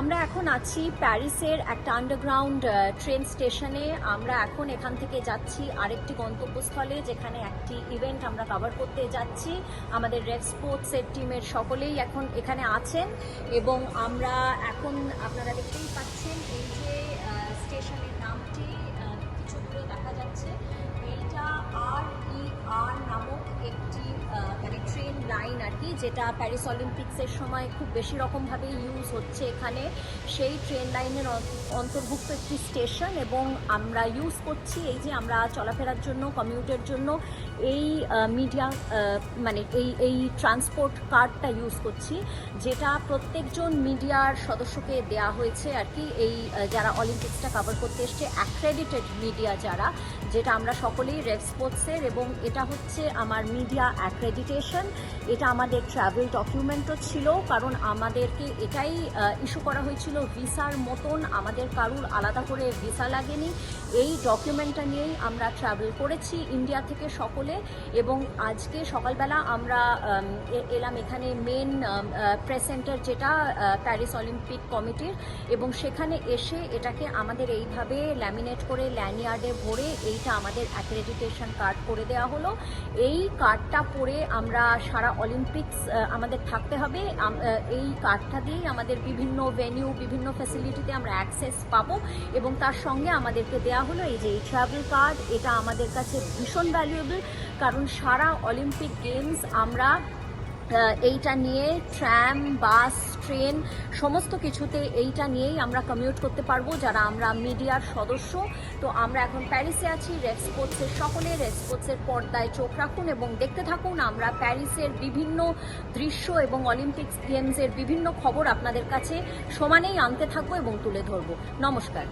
আমরা এখন আছি প্যারিসের একটা আন্ডারগ্রাউন্ড ট্রেন স্টেশনে আমরা এখন এখান থেকে যাচ্ছি আরেকটি গন্তব্যস্থলে, যেখানে একটি ইভেন্ট আমরা কভার করতে যাচ্ছি। আমাদের রেড স্পোর্টসের টিমের সকলেই এখন এখানে আছেন এবং আমরা এখন যেটা প্যারিস অলিম্পিক্সের সময় খুব বেশি রকমভাবে ইউজ হচ্ছে এখানে। সেই ট্রেন লাইনের অন্তর্ভুক্ত একটি স্টেশন এবং আমরা ইউজ করছি এই যে আমরা চলাফেরার জন্য কমিউটের জন্য এই মিডিয়া মানে এই এই ট্রান্সপোর্ট কার্ডটা ইউজ করছি, যেটা প্রত্যেকজন মিডিয়ার সদস্যকে দেয়া হয়েছে আর কি। এই যারা অলিম্পিক্সটা কভার করতে এসছে অ্যাক্রেডিটেড মিডিয়া যারা, যেটা আমরা সকলেই রেড স্পোর্টসের এবং এটা হচ্ছে আমার মিডিয়া অ্যাক্রেডিটেশন এটা আমাদের ট্রাভেল ডকুমেন্টও ছিল কারণ আমাদেরকে এটাই ইস্যু করা হয়েছিল ভিসার মতন আমাদের কারুর আলাদা করে ভিসা লাগেনি। এই ডকুমেন্টটা নিয়েই আমরা ট্রাভেল করেছি ইন্ডিয়া থেকে সকলে এবং আজকে সকালবেলা আমরা এলাম এখানে মেন প্রেস সেন্টার যেটা প্যারিস অলিম্পিক কমিটির এবং সেখানে এসে এটাকে আমাদের এইভাবে ল্যামিনেট করে ল্যানিয়ার্ডে ভরে এইটা আমাদের অ্যাক্রেডিটেশন কার্ড করে দেওয়া হলো। এই কার্ডটা পরে আমরা সারা অলিম্পিক্স আহ, আমাদের থাকতে হবে। এই কার্ডটা দিয়েই আমাদের বিভিন্ন ভেনিউ বিভিন্ন ফ্যাসিলিটিতে আমরা অ্যাক্সেস পাবো এবং তার সঙ্গে আমাদেরকে দেওয়া হলো এই যে এই ট্রাভেল কার্ড এটা আমাদের কাছে ভীষণ ভ্যালুয়েবল কারণ সারা অলিম্পিক গেমস আমরা এইটা নিয়ে ট্র্যাম বাস, ট্রেন, সমস্ত কিছুতে এইটা নিয়েই আমরা কমিউট করতে পারব, যারা আমরা মিডিয়ার সদস্য। তো আমরা এখন প্যারিসে আছি, রেড স্পোর্টসের সকলে, রেড স্পোর্টসের পর্দায় চোখ রাখুন এবং দেখতে থাকুন আমরা প্যারিসের বিভিন্ন দৃশ্য এবং অলিম্পিক্স গেমসের বিভিন্ন খবর আপনাদের কাছে সমানেই আনতে থাকব এবং তুলে ধরবো। নমস্কার।